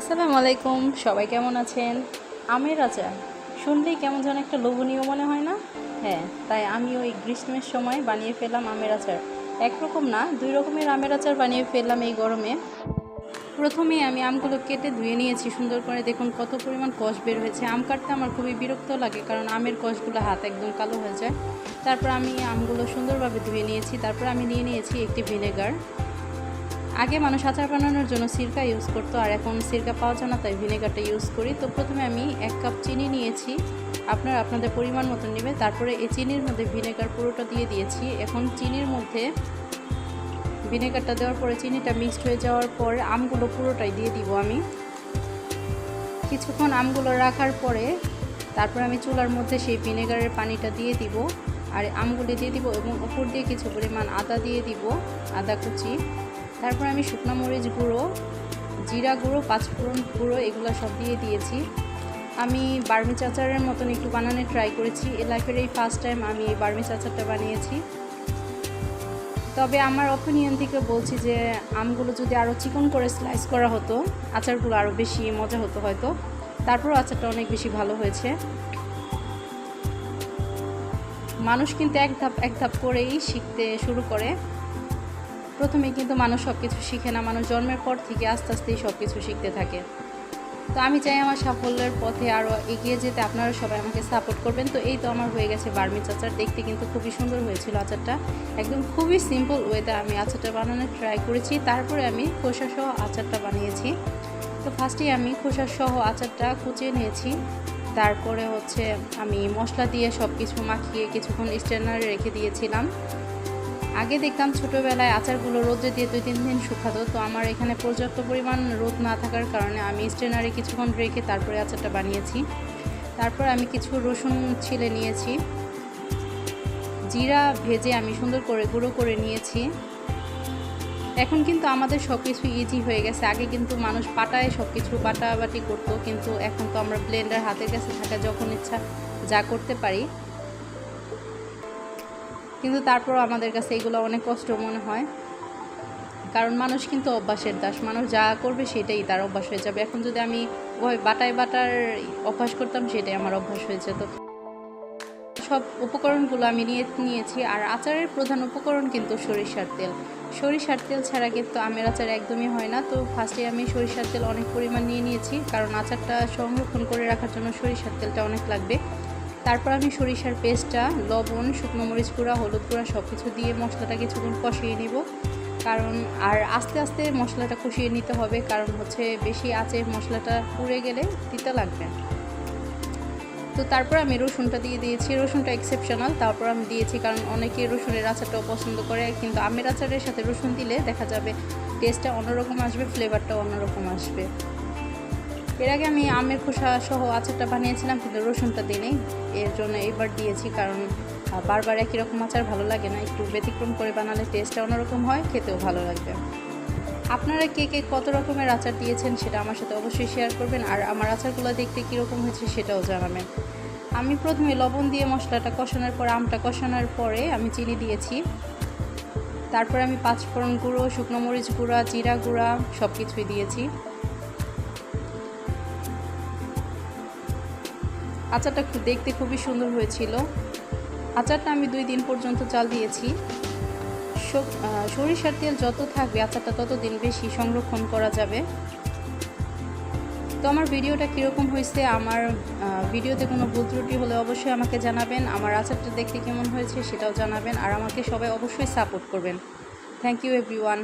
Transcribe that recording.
আসসালামু আলাইকুম, সবাই কেমন আছেন? আমের আচার শুনলেই কেমন যেন একটা লোভনীয় মনে হয় না? হ্যাঁ তাই আমি ওই গ্রীষ্মের সময় বানিয়ে ফেললাম আমের আচার। একরকম না, দুই রকমের আমের আচার বানিয়ে ফেললাম এই গরমে। প্রথমে আমি আমগুলো কেটে ধুয়ে নিয়েছি, সুন্দর করে দেখুন কত পরিমাণ কষ বের হয়েছে। আম কাটতে আমার খুবই বিরক্ত লাগে, কারণ আমের কষগুলো হাত একদম কালো হয়ে যায়। তারপর আমি আমগুলো সুন্দরভাবে ধুয়ে নিয়েছি, তারপর আমি নিয়ে নিয়েছি একটি ভিনেগার। আগে মানুষ আচার বানানোর জন্য সিরকা ইউজ করতো, আর এখন সিরকা পাওয়া যায় না, তাই ভিনেগারটা ইউজ করি। তো প্রথমে আমি এক কাপ চিনি নিয়েছি, আপনারা আপনাদের পরিমাণ মতো নেবে তারপরে এই চিনির মধ্যে ভিনেগার পুরোটা দিয়ে দিয়েছি। এখন চিনির মধ্যে ভিনেগারটা দেওয়ার পরে চিনিটা মিক্সড হয়ে যাওয়ার পর আমগুলো পুরোটাই দিয়ে দিব আমি। কিছুক্ষণ আমগুলো রাখার পরে তারপর আমি চুলার মধ্যে সেই ভিনেগারের পানিটা দিয়ে দিব। আর আমগুলি দিয়ে দিব এবং উপর দিয়ে কিছু পরিমাণ আদা দিয়ে দিব, আদা কুচি। তারপর আমি শুকনো মরিচ গুঁড়ো, জিরা গুঁড়ো, পাঁচফোড়ন গুঁড়ো, এগুলো সব দিয়ে দিয়েছি। আমি বার্মিচ আচারের মতন একটু বানানোর ট্রাই করেছি। এ লাইফের এই ফার্স্ট টাইম আমি এই বার্মিচ আচারটা বানিয়েছি। তবে আমার অপিনিয়ন থেকে বলছি যে, আমগুলো যদি আরও চিকন করে স্লাইস করা হতো, আচারগুলো আরও বেশি মজা হতো হয়তো। তারপরও আচারটা অনেক বেশি ভালো হয়েছে। মানুষ কিন্তু এক ধাপ এক ধাপ করেই শিখতে শুরু করে। প্রথমে কিন্তু মানুষ সব কিছু শিখে না, মানুষ জন্মের পর থেকে আস্তে আস্তেই সব কিছু শিখতে থাকে। তো আমি চাই আমার সাফল্যের পথে আরও এগিয়ে যেতে আপনারা সবাই আমাকে সাপোর্ট করবেন। তো এই তো আমার হয়ে গেছে বার্মিচ আচার দেখতে কিন্তু খুবই সুন্দর হয়েছিল আচারটা। একদম খুবই সিম্পল ওয়েতে আমি আচারটা বানানোর ট্রাই করেছি। তারপরে আমি খোসা সহ আচারটা বানিয়েছি। তো ফার্স্টেই আমি খোসা সহ আচারটা কুচিয়ে নিয়েছি। তারপরে হচ্ছে আমি মশলা দিয়ে সব কিছু মাখিয়ে কিছুক্ষণ স্ট্যান্ডারে রেখে দিয়েছিলাম। আগে দেখতাম ছোটোবেলায় আচারগুলো রোদে দিয়ে দুই, তিন দিন শুকাতো, তো আমার এখানে পর্যাপ্ত পরিমাণ রোদ না থাকার কারণে আমি স্টেনারে কিছুক্ষণ রেখে তারপরে আচারটা বানিয়েছি। তারপর আমি কিছু রসুন ছিলে নিয়েছি। জিরা ভেজে আমি সুন্দর করে গুঁড়ো করে নিয়েছি। এখন কিন্তু আমাদের সব কিছু ইজি হয়ে গেছে। আগে কিন্তু মানুষ পাটায় সব কিছু বাটাবাটি করতো, কিন্তু এখন তো আমরা ব্লেন্ডার হাতের কাছে থাকা যখন ইচ্ছা যা করতে পারি। কিন্তু তারপরও আমাদের কাছে এগুলো অনেক কষ্ট মনে হয়। কারণ মানুষ কিন্তু অভ্যাসের দাস। মানুষ যা করবে সেটাই তার অভ্যাস হয়ে যাবে। এখন যদি আমি বাটায় বাটার অভ্যাস করতাম, সেটাই আমার অভ্যাস হয়ে যেত। সব উপকরণগুলো আমি নিয়ে, নিয়েছি। আর আচারের প্রধান উপকরণ কিন্তু সরিষার তেল। সরিষার তেল ছাড়া কিন্তু আমের আচার একদমই হয় না। তো ফার্স্টে আমি সরিষার তেল অনেক পরিমাণ নিয়ে নিয়েছি, কারণ আচারটা সংরক্ষণ করে রাখার জন্য সরিষার তেলটা অনেক লাগবে। তারপর আমি সরিষার পেস্টটা, লবণ, শুকনো মরিচ গুঁড়া, হলুদ গুঁড়া সব কিছু দিয়ে মশলাটা কিছুক্ষণ কষিয়ে নিব। কারণ, আর আস্তে আস্তে মশলাটা কষিয়ে নিতে হবে, কারণ হচ্ছে বেশি আঁচে মশলাটা পুড়ে গেলে তিতা লাগবে। তো তারপর আমি রসুনটা দিয়ে দিয়েছি। রসুনটা এক্সেপশনাল তারপর আমি দিয়েছি কারণ অনেকে রসুনের আচারটাও পছন্দ করে। কিন্তু আমের আচারের সাথে রসুন দিলে দেখা যাবে টেস্টটা অন্যরকম আসবে ফ্লেভারটাও অন্যরকম আসবে। এর আগে আমি আমের খোসা সহ আচারটা বানিয়েছিলাম, কিন্তু রসুনটা দিই এর জন্য এবার দিয়েছি কারণ বারবার একই রকম আচার ভালো লাগে না। একটু ব্যতিক্রম করে বানালে টেস্টটা অন্যরকম হয়, খেতেও ভালো লাগবে। আপনারা কে কে কত রকমের আচার দিয়েছেন সেটা আমার সাথে অবশ্যই শেয়ার করবেন, আর আমার আচারগুলো দেখতে কীরকম হয়েছে সেটাও জানাবেন। আমি প্রথমে লবণ দিয়ে মশলাটা কষানোর পর, আমটা কষানোর পরে আমি চিনি দিয়েছি। তারপর আমি পাঁচফোড়ন গুঁড়ো, শুকনো মরিচ গুঁড়া, জিরা গুঁড়া সব কিছুই দিয়েছি। আচারটা দেখতে খুবই সুন্দর হয়েছিল। আচারটা আমি দুই দিন পর্যন্ত চাল দিয়েছি। সরিষার তেল যত থাকবে, আচারটা তত দিন বেশি সংরক্ষণ করা যাবে। তো আমার ভিডিওটা কীরকম হয়েছে, আমার ভিডিওতে কোনো ভুল ত্রুটি হলে অবশ্যই আমাকে জানাবেন। আমার আচারটা দেখতে কেমন হয়েছে সেটাও জানাবেন। আর আমাকে সবাই অবশ্যই সাপোর্ট করবেন। Thank you everyone